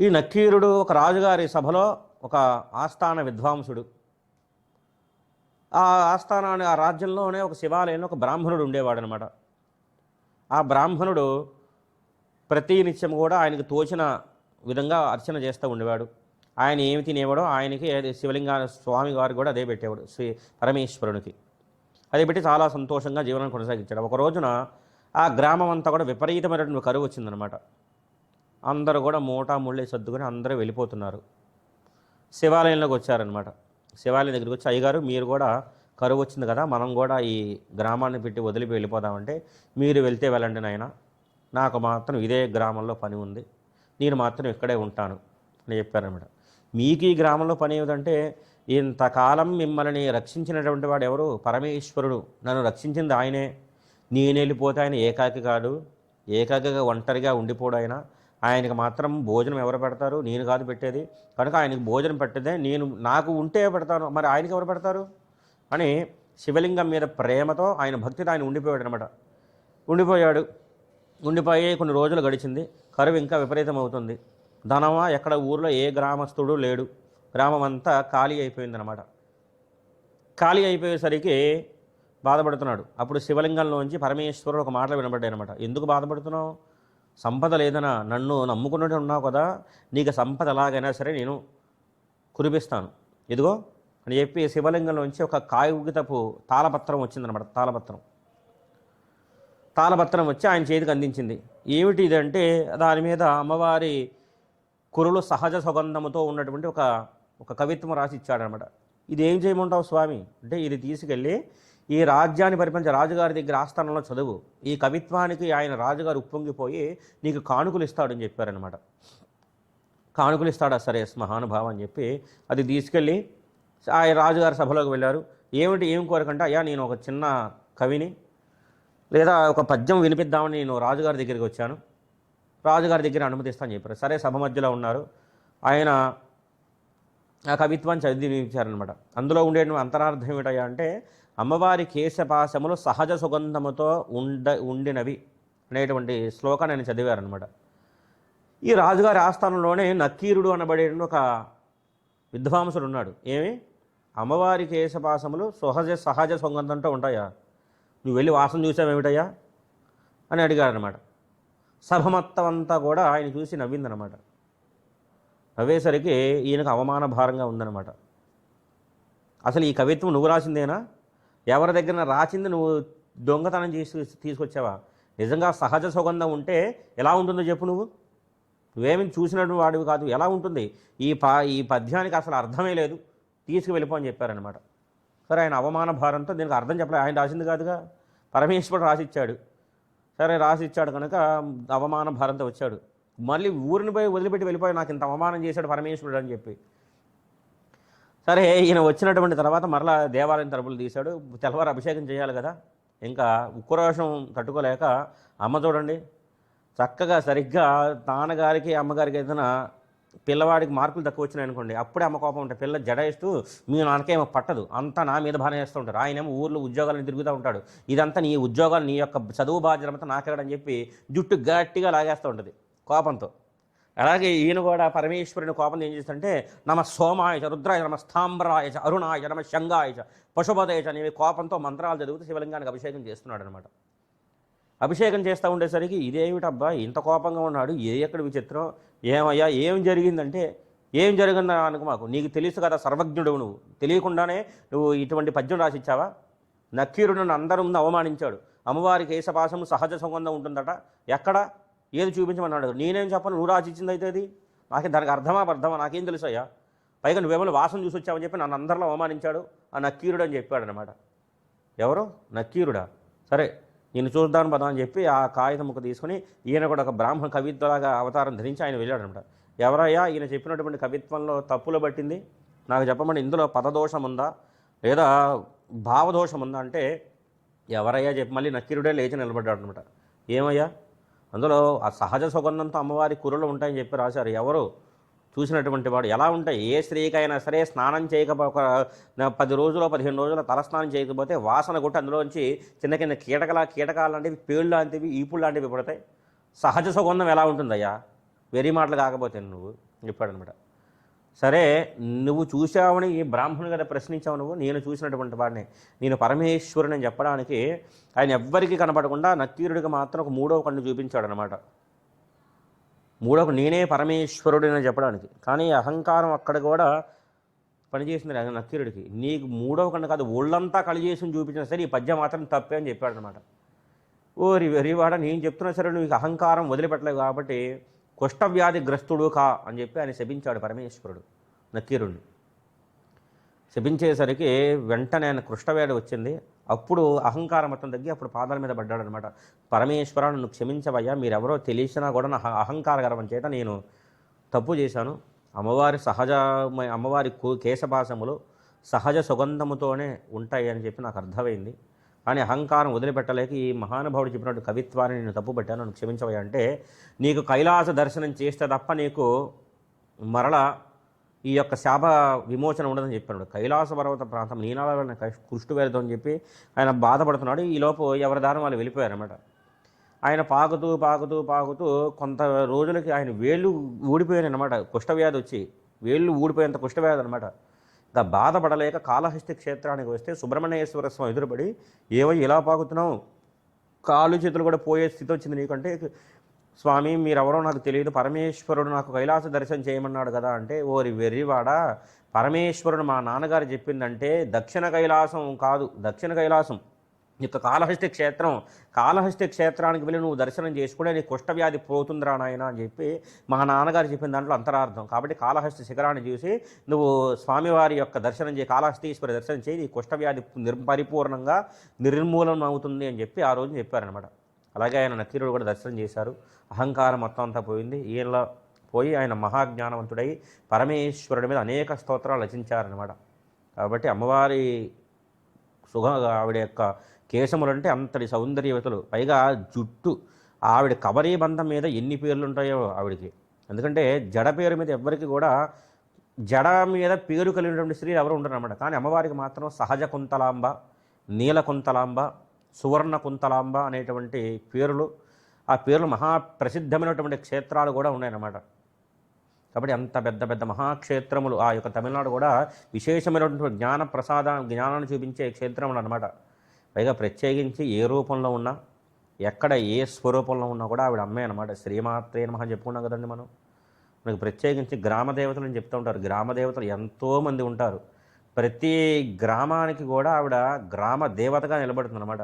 ఈ నక్కీరుడు ఒక రాజుగారి సభలో ఒక ఆస్థాన విద్వాంసుడు. ఆ ఆస్థానాన్ని ఆ రాజ్యంలోనే ఒక శివాలయంలో ఒక బ్రాహ్మణుడు ఉండేవాడు అనమాట ఆ బ్రాహ్మణుడు ప్రతి నిత్యం కూడా ఆయనకు తోచిన విధంగా అర్చన చేస్తూ ఉండేవాడు. ఆయన ఏమి తినేవాడో ఆయనకి శివలింగ స్వామి గారు కూడా అదే పెట్టేవాడు శ్రీ పరమేశ్వరునికి. అది పెట్టి చాలా సంతోషంగా జీవనం కొనసాగించాడు. ఒక రోజున ఆ గ్రామం అంతా కూడా విపరీతమైనటువంటి కరువు వచ్చిందనమాట. అందరూ కూడా మూటా ముళ్ళే సర్దుకొని అందరూ వెళ్ళిపోతున్నారు. శివాలయంలోకి వచ్చారనమాట శివాలయం దగ్గరికి వచ్చి అయ్యగారు మీరు కూడా కరువు వచ్చింది కదా మనం కూడా ఈ గ్రామాన్ని పెట్టి వదిలిపి వెళ్ళిపోదామంటే మీరు వెళ్తే వెళ్ళండి నాయన. నాకు మాత్రం ఇదే గ్రామంలో పని ఉంది. నేను మాత్రం ఇక్కడే ఉంటాను అని చెప్పారనమాట మీకు ఈ గ్రామంలో పని ఏమిటంటే ఇంతకాలం మిమ్మల్ని రక్షించినటువంటి వాడు ఎవరు? పరమేశ్వరుడు. నన్ను రక్షించింది ఆయనే. నేను వెళ్ళిపోతే ఆయన ఏకాకి కాడు. ఏకాకిగా ఒంటరిగా ఉండిపోడు ఆయన. ఆయనకి మాత్రం భోజనం ఎవరు పెడతారు? నేను కాదు పెట్టేది. కనుక ఆయనకి భోజనం పెట్టదే నేను నాకు ఉంటే పెడతాను. మరి ఆయనకి ఎవరు పెడతారు? అని శివలింగం మీద ప్రేమతో ఆయన భక్తితో ఆయన ఉండిపోయాడు అనమాట ఉండిపోయాడు. ఉండిపోయి కొన్ని రోజులు గడిచింది. కరువు ఇంకా విపరీతం అవుతుంది ధనమా ఎక్కడ ఊర్లో ఏ గ్రామస్తుడు లేడు. గ్రామం అంతా ఖాళీ అయిపోయిందనమాట. ఖాళీ అయిపోయేసరికి బాధపడుతున్నాడు. అప్పుడు శివలింగంలోంచి పరమేశ్వరుడు ఒక మాటలు వినబడ్డాయి అనమాట ఎందుకు బాధపడుతున్నావు? సంపద లేదనా నన్ను నమ్ముకున్నట్టు ఉన్నావు కదా నీకు సంపద ఎలాగైనా సరే నేను కురిపిస్తాను. ఇదిగో అని చెప్పి శివలింగంలోంచి ఒక కాగితపు తాళపత్రం వచ్చిందనమాట తాళపత్రం. తాళపత్రం వచ్చి ఆయన చేతికి అందించింది. ఏమిటి ఇదంటే దాని మీద అమ్మవారి కురులు సహజ సుగంధముతో ఉన్నటువంటి ఒక ఒక కవిత్వం రాసి ఇచ్చాడనమాట ఇది ఏం చేయమంటావు స్వామి? అంటే ఇది తీసుకెళ్ళి ఈ రాజ్యాన్ని పరిపాలించే రాజుగారి దగ్గర ఆస్థానంలో చదువు. ఈ కవిత్వానికి ఆయన రాజుగారు ఉప్పొంగిపోయి నీకు కానుకలు ఇస్తాడని చెప్పారనమాట కానుకలు ఇస్తాడా? సరే మహానుభావం అని చెప్పి అది తీసుకెళ్ళి ఆ రాజుగారి సభలోకి వెళ్ళారు. ఏమిటి ఏం కోరకంటే అయ్యా నేను ఒక చిన్న కవిని లేదా ఒక పద్యం వినిపిద్దామని నేను రాజుగారి దగ్గరికి వచ్చాను. రాజుగారి దగ్గర అనుమతిస్తాను చెప్పారు. సరే సభ మధ్యలో ఉన్నారు. ఆయన ఆ కవిత్వాన్ని చదివి అందులో ఉండే అంతరార్థం ఏమిటయ్యా అంటే అమ్మవారి కేశపాశములు సహజ సుగంధముతో ఉండ ఉండినవి అనేటువంటి శ్లోకాన్ని ఆయన చదివారనమాట ఈ రాజుగారి ఆస్థానంలోనే నక్కీరుడు అనబడే ఒక విద్వాంసుడు ఉన్నాడు. ఏమి? అమ్మవారి కేశపాశములు సహజ సహజ సుగంధంతో ఉంటాయా? నువ్వు వెళ్ళి వాసన చూసావేమిటయ్యా అని అడిగారనమాట సభ మొత్తం అంతా కూడా ఆయన చూసి నవ్విందనమాట నవ్వేసరికి ఈయనకు అవమాన భారంగా ఉందన్నమాట. అసలు ఈ కవిత్వం నువ్వు రాసిందేనా? ఎవరి దగ్గర రాసింది నువ్వు దొంగతనం చేసి తీసుకొచ్చావా? నిజంగా సహజ సుగంధం ఉంటే ఎలా ఉంటుందో చెప్పు నువ్వు. నువ్వేమి చూసినట్టు వాడివి కాదు. ఎలా ఉంటుంది? ఈ పా ఈ పద్యానికి అసలు అర్థమే లేదు. తీసుకువెళ్ళిపో అని చెప్పారనమాట సరే ఆయన అవమాన భారంతో దీనికి అర్థం చెప్పలేదు ఆయన రాసింది కాదుగా? పరమేశ్వరుడు రాసిచ్చాడు. సరే రాసిచ్చాడు కనుక అవమాన భారంతో వచ్చాడు. మళ్ళీ ఊరిని పోయి వదిలిపెట్టి వెళ్ళిపోయి నాకు ఇంత అవమానం చేశాడు పరమేశ్వరుడు అని చెప్పి. సరే ఈయన వచ్చినటువంటి తర్వాత మరలా దేవాలయం తలుపులు తీశాడు. తెల్లవారు అభిషేకం చేయాలి కదా. ఇంకా ఉక్కురోషం తట్టుకోలేక అమ్మ చూడండి చక్కగా సరిగ్గా నాన్నగారికి అమ్మగారికి ఏదైనా పిల్లవాడికి మార్కులు తక్కువ వచ్చినాయి అనుకోండి అప్పుడే అమ్మ కోపం ఉంటాయి పిల్ల జడ వేస్తూ మీ నాన్నకేమో పట్టదు. అంతా నా మీద భారం చేస్తూ ఉంటారు. ఆయనేమో ఊర్లో ఉద్యోగాలను తిరుగుతూ ఉంటాడు. ఇదంతా నీ ఉద్యోగాలు నీ యొక్క చదువు బాధ్యత అంతా నాకెరడని చెప్పి జుట్టు గట్టిగా లాగేస్తూ ఉంటుంది కోపంతో. అలాగే ఈయన కూడా పరమేశ్వరుని కోపం ఏం చేస్తుంటే నమ సోమాయచ రుద్రాయ నమ స్థాంబ్రాయచ అరుణాయ నమ శంగాయచ చ అనేవి కోపంతో మంత్రాలు చదువుతూ శివలింగానికి అభిషేకం చేస్తున్నాడు అనమాట అభిషేకం చేస్తూ ఉండేసరికి ఇదేమిటబ్బా ఇంత కోపంగా ఉన్నాడు ఏ ఎక్కడ విచిత్రం ఏమయ్యా ఏం జరిగిందంటే ఏం జరిగిందా అనుకు మాకు నీకు తెలుసు కదా సర్వజ్ఞుడు నువ్వు తెలియకుండానే నువ్వు ఇటువంటి పద్యం రాసిచ్చావా? నక్కీరుడు నన్ను అవమానించాడు. అమ్మవారి కేశపాసం సహజ సంబంధం ఉంటుందట. ఎక్కడ? ఏది చూపించమన్నాడు నేనేం చెప్పను? నువ్వు రాసిచ్చింది అయితే అది? నాకు దానికి అర్థమా అర్థమా నాకేం తెలుసయ్యా పైగా నువ్వేమో వాసన చూసి వచ్చావని చెప్పి నన్ను అందరిలో అవమానించాడు. ఆ నక్కీరుడు అని చెప్పాడు అనమాట ఎవరు? నక్కీరుడా? సరే నేను చూద్దాను పదా అని చెప్పి ఆ కాగితం ముక్క తీసుకుని ఈయన కూడా ఒక బ్రాహ్మణ కవిత్వలాగా అవతారం ధరించి ఆయన వెళ్ళాడనమాట ఎవరయ్యా? ఈయన చెప్పినటువంటి కవిత్వంలో తప్పులు పట్టింది? నాకు చెప్పమని ఇందులో పదదోషం ఉందా? లేదా భావదోషం ఉందా? అంటే ఎవరయ్యా చెప్పి మళ్ళీ నక్కీరుడే లేచి నిలబడ్డాడు అనమాట ఏమయ్యా? అందులో ఆ సహజ సుగంధంతో అమ్మవారి కుర్రలు ఉంటాయని చెప్పి రాశారు. ఎవరు? చూసినటువంటి వాడు. ఎలా ఉంటాయి? ఏ స్త్రీకైనా సరే స్నానం చేయకపో పది రోజులు పదిహేను రోజుల తలస్నానం చేయకపోతే వాసన కొట్టి అందులోంచి చిన్న కింద కీటకల కీటకాలు లాంటివి పేళ్ళు లాంటివి ఈపులు లాంటివి పడతాయి. సహజ సుగంధం ఎలా ఉంటుందయ్యా? వెరీ మాటలు కాకపోతే నువ్వు చెప్పాడనమాట. సరే నువ్వు చూసావని బ్రాహ్మణు గారు ప్రశ్నించావు నువ్వు నేను చూసినటువంటి వాడిని. నేను పరమేశ్వరుని అని చెప్పడానికి ఆయన ఎవ్వరికీ కనపడకుండా నక్కీరుడికి మాత్రం ఒక మూడవ కన్ను చూపించాడు అనమాట మూడవ నేనే పరమేశ్వరుడు అని చెప్పడానికి. కానీ అహంకారం అక్కడ కూడా పనిచేసింది ఆయన నక్కీరుడికి నీకు మూడవ కన్ను కాదు ఒళ్ళంతా కలిజేసి చూపించినా సరే ఈ పద్యం మాత్రం తప్పే అని చెప్పాడు అనమాట ఓరి వెరివాడ నేను చెప్తున్నా సరే నువ్వు అహంకారం వదిలిపెట్టలేవు కాబట్టి కుష్ఠవ్యాధి గ్రస్తుడు కా అని చెప్పి ఆయన శపించాడు పరమేశ్వరుడు నక్కీరుణ్ణి శపించేసరికి వెంటనే ఆయన కృష్ణవేడి వచ్చింది. అప్పుడు అహంకారం మొత్తం తగ్గి అప్పుడు పాదాల మీద పడ్డాడు అనమాట పరమేశ్వర నన్ను క్షమించవయ్యా మీరెవరో తెలిసినా కూడా నా అహ- చేత నేను తప్పు చేశాను. అమ్మవారి సహజ అమ్మవారి కు- సహజ సుగంధముతోనే ఉంటాయి అని చెప్పి నాకు అర్థమైంది. అనే అహంకారం వదిలిపెట్టలేక ఈ మహానుభావుడు చెప్పినట్టు కవిత్వాన్ని నేను తప్పుపట్టాను నన్ను క్షమించవయ్యా అంటే నీకు కైలాస దర్శనం చేస్తే తప్ప నీకు మరల ఈ యొక్క శాప విమోచన ఉండదని చెప్పాడు. కైలాస పర్వత ప్రాంతం నీనాల కృష్టు వెళ్దాం అని చెప్పి ఆయన బాధపడుతున్నాడు. ఈలోపు ఎవరి దారి వాళ్ళు వెళ్ళిపోయారన్నమాట. ఆయన పాకుతూ పాకుతూ పాకుతూ కొంత రోజులకి ఆయన వేళ్ళు ఊడిపోయాయి అనమాట కుష్ఠవ్యాధి వచ్చి వేళ్ళు ఊడిపోయేంత కుష్ఠవ్యాధి అనమాట బాధపడలేక కాళహస్తి క్షేత్రానికి వస్తే సుబ్రహ్మణ్యేశ్వర స్వామి ఎదురుపడి ఏవో ఇలా పాకుతున్నావు? కాళ్ళు చేతులు కూడా పోయే స్థితి వచ్చింది నీకంటే? స్వామి మీరెవరో నాకు తెలియదు. పరమేశ్వరుడు నాకు కైలాస దర్శనం చేయమన్నాడు కదా అంటే ఓరి వెర్రివాడ పరమేశ్వరుడు మా నాన్నగారు చెప్పిందంటే దక్షిణ కైలాసం కాదు దక్షిణ కైలాసం. ఇక కాళహస్తి క్షేత్రం కాళహస్తి క్షేత్రానికి వెళ్ళి నువ్వు దర్శనం చేసుకుంటే నీ కుష్ఠవ్యాధి పోతుందిరా నాయన అని చెప్పి మా నాన్నగారు చెప్పిన దాంట్లో అంతరార్థం. కాబట్టి కాళహస్తి శిఖరాన్ని చూసి నువ్వు స్వామివారి యొక్క దర్శనం చేయి కాళహస్తీశ్వరి దర్శనం చేయి నీ కుష్ఠవ్యాధి నిర్ పరిపూర్ణంగా నిర్మూలన అవుతుంది అని చెప్పి ఆ రోజు చెప్పారనమాట అలాగే ఆయన నకీరుడు కూడా దర్శనం చేశారు. అహంకారం మొత్తం అంతా పోయింది. ఈయనలో పోయి ఆయన మహాజ్ఞానవంతుడై పరమేశ్వరుడి మీద అనేక స్తోత్రాలు రచించారనమాట కాబట్టి అమ్మవారి సుగ ఆవిడ యొక్క కేశములంటే అంతటి సౌందర్యవతులు. పైగా జుట్టు ఆవిడ కబరీ బంధం మీద ఎన్ని పేర్లు ఉంటాయో ఆవిడకి. ఎందుకంటే జడ పేరు మీద ఎవ్వరికి కూడా జడ మీద పేరు కలిగినటువంటి స్త్రీలు ఎవరు ఉండరన్నమాట. కానీ అమ్మవారికి మాత్రం సహజ కుంతలాంబ నీల కుంతలాంబ సువర్ణ కుంతలాంబ అనేటువంటి పేర్లు ఆ పేర్లు మహా ప్రసిద్ధమైనటువంటి క్షేత్రాలు కూడా ఉన్నాయన్నమాట. కాబట్టి అంత పెద్ద పెద్ద మహాక్షేత్రములు ఆ యొక్క తమిళనాడు కూడా విశేషమైనటువంటి జ్ఞాన ప్రసాద జ్ఞానాన్ని చూపించే క్షేత్రములు అనమాట పైగా ప్రత్యేకించి ఏ రూపంలో ఉన్నా ఎక్కడ ఏ స్వరూపంలో ఉన్నా కూడా ఆవిడ అమ్మే అనమాట శ్రీమాత్రే నమః అని చెప్పుకున్నాం కదండి మనం. మనకు ప్రత్యేకించి గ్రామ దేవతలు అని చెప్తూ ఉంటారు. గ్రామ దేవతలు ఎంతోమంది ఉంటారు. ప్రతి గ్రామానికి కూడా ఆవిడ గ్రామ దేవతగా నిలబడుతుంది అనమాట